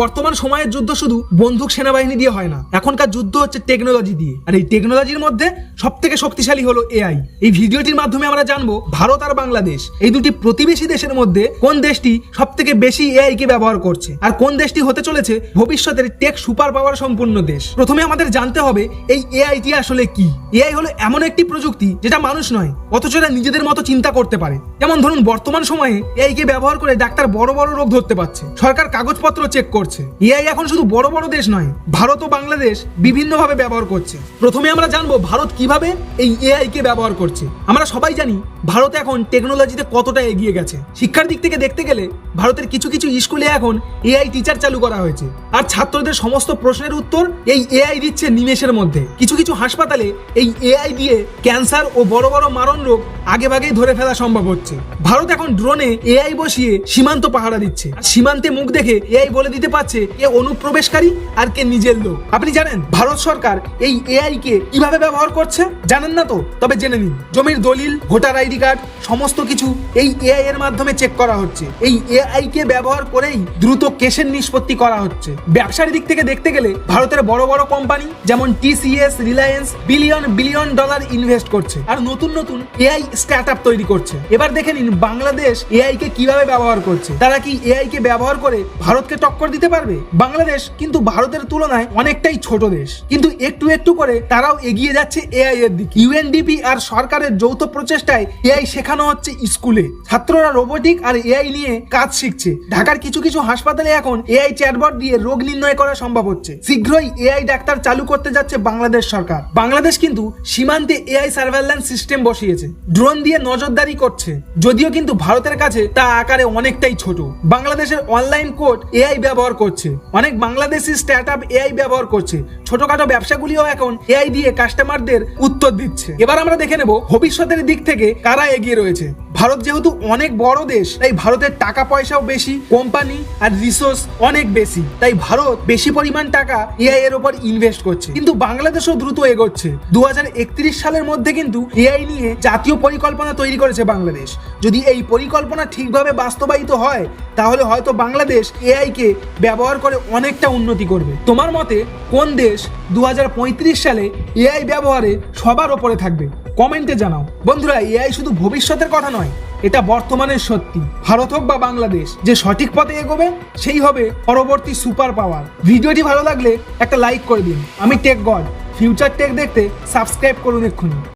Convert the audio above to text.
বর্তমান সময়ের যুদ্ধ শুধু বন্দুক সেনাবাহিনী দিয়ে হয় না, এখনকার যুদ্ধ হচ্ছে টেকনোলজি দিয়ে। আর এই টেকনোলজির মধ্যে সব থেকে শক্তিশালী হলো এআই এই ভিডিওটির মাধ্যমে আমরা জানব ভারত আর বাংলাদেশ, এই দুটি প্রতিবেশী দেশের মধ্যে কোন দেশটি সব থেকে বেশি এআই কে ব্যবহার করছে, আর কোন দেশটি হতে চলেছে ভবিষ্যতের টেক সুপার পাওয়ার সম্পূর্ণ দেশ। প্রথমে আমাদের জানতে হবে এই এআইটি আসলে কি? এআই হলো এমন একটি প্রযুক্তি যেটা মানুষ নয়, অথচ নিজেদের মতো চিন্তা করতে পারে। যেমন ধরুন, বর্তমান সময়ে এআই কে ব্যবহার করে ডাক্তার বড় বড় রোগ ধরতে পারছে। সরকার কাগজপত্র চেক করছে। এআই এখন শুধু বড় বড় দেশ নয়, ভারত ও বাংলাদেশ বিভিন্নভাবে ব্যবহার করছে। প্রথমে আমরা জানব ভারত কীভাবে এই এআই কে ব্যবহার করছে। আমরা সবাই জানি ভারত এখন টেকনোলজিতে কতটা এগিয়ে গেছে। শিক্ষার দিক থেকে দেখতে গেলে ভারতের কিছু কিছু স্কুলে এখন এআই টিচার চালু করা হয়েছে। আর ছাত্রদের সমস্ত প্রশ্নের উত্তর এই এআই দিচ্ছে নিমেষের মধ্যে। কিছু কিছু হাসপাতালে এই এআই দিয়ে ক্যান্সার ও বড় বড় মারণ রোগ আগে ভাগেই ধরে ফেলা সম্ভব হচ্ছে। ভারত এখন ড্রোনে এআই বসিয়ে সীমান্ত পাহারা দিচ্ছে। সীমান্তে মুখ দেখে এআই বলে দিতে পারছে কে অনুপ্রবেশকারী আর কে নিজের লোক। আপনি জানেন, ভারত সরকার এই এআই কে কীভাবে ব্যবহার করছে? জানেন না তো? তবে জেনে নিন, জমির দলিল, ভোটার আইডি কার্ড, সমস্ত কিছু এই এআই এর মাধ্যমে চেক করা হচ্ছে। এই এআই কে ব্যবহার করেই দ্রুত কেসের নিষ্পত্তি করা হচ্ছে। ব্যবসার দিক থেকে দেখতে গেলে ভারতের বড় বড় কোম্পানি যেমন TCS Reliance billion billion dollar invest করছে। আর নতুন নতুন এআই স্টার্ট আপ তৈরি করছে। এবার দেখে নিন বাংলাদেশ এআই কে কীভাবে ব্যবহার করছে। তারা কি এআই কে ব্যবহার করে ভারতকে টক্কর দিতে পারবে? বাংলাদেশ কিন্তু ভারতের তুলনায় অনেকটাই ছোট দেশ। কিন্তু একটু একটু করে তারাও এগিয়ে যাচ্ছে এআই এর দিকে। ইউএনডিপি আর সরকারের যৌথ প্রচেষ্টায় এআই শেখানো হচ্ছে স্কুলে। ছাত্ররা রোবোটিক আর এআই নিয়ে কাজ শিখছে। ঢাকার কিছু কিছু হাসপাতালে এখন এআই চ্যাটবট দিয়ে রোগ নির্ণয় করা সম্ভব হচ্ছে। শীঘ্রই এআই ডাক্তার চালু করতে যাচ্ছে বাংলাদেশ সরকার। বাংলাদেশ কিন্তু সীমান্তে এআই সার্ভেলেন্স সিস্টেম বসিয়েছে। ড্রোন দিয়ে নজরদারি করছে। যদিও কিন্তু ভারতের কাছে তা আকারে অনেকটাই ছোট। বাংলাদেশের অনলাইন কোর্ট এআই ব্যবহার করছে। অনেক বাংলাদেশি স্টার্ট আপ এআই ব্যবহার করছে। ছোটখাটো ব্যবসাগুলিও এখন এআই দিয়ে কাস্টমারদের উত্তর দিচ্ছে। এবার আমরা দেখে নেব ভবিষ্যতের দিক থেকে কারা এগিয়ে রয়েছে। ভারত যেহেতু অনেক বড় দেশ, তাই ভারতের টাকা পয়সাও বেশি কোম্পানি আর রিসোর্স অনেক বেশি। তাই ভারত বেশি পরিমাণ টাকা এআই এর উপর ইনভেস্ট করছে। কিন্তু বাংলাদেশও দ্রুত এগোচ্ছে। দু হাজার একত্রিশ সালের মধ্যে কিন্তু এআই নিয়ে জাতীয় পরিকল্পনা তৈরি করেছে বাংলাদেশ। যদি এই পরিকল্পনা ঠিকভাবে বাস্তবায়িত হয়, তাহলে হয়তো বাংলাদেশ এআই কে ব্যবহার করে অনেকটা উন্নতি করবে। তোমার মতে, কোন দেশ দু হাজার পঁয়ত্রিশ সালে এআই ব্যবহারে সবার ওপরে থাকবে? কমেন্টে জানাও। বন্ধুরা, এআই শুধু ভবিষ্যতের কথা নয়, এটা বর্তমানের সত্যি। ভারত হোক বা বাংলাদেশ, যে সঠিক পথে এগোবে, সেই হবে পরবর্তী সুপার পাওয়ার। ভিডিওটি ভালো লাগলে একটা লাইক করে দিন। আমি টেক গড, ফিউচার টেক দেখতে সাবস্ক্রাইব করুন এক্ষুনি।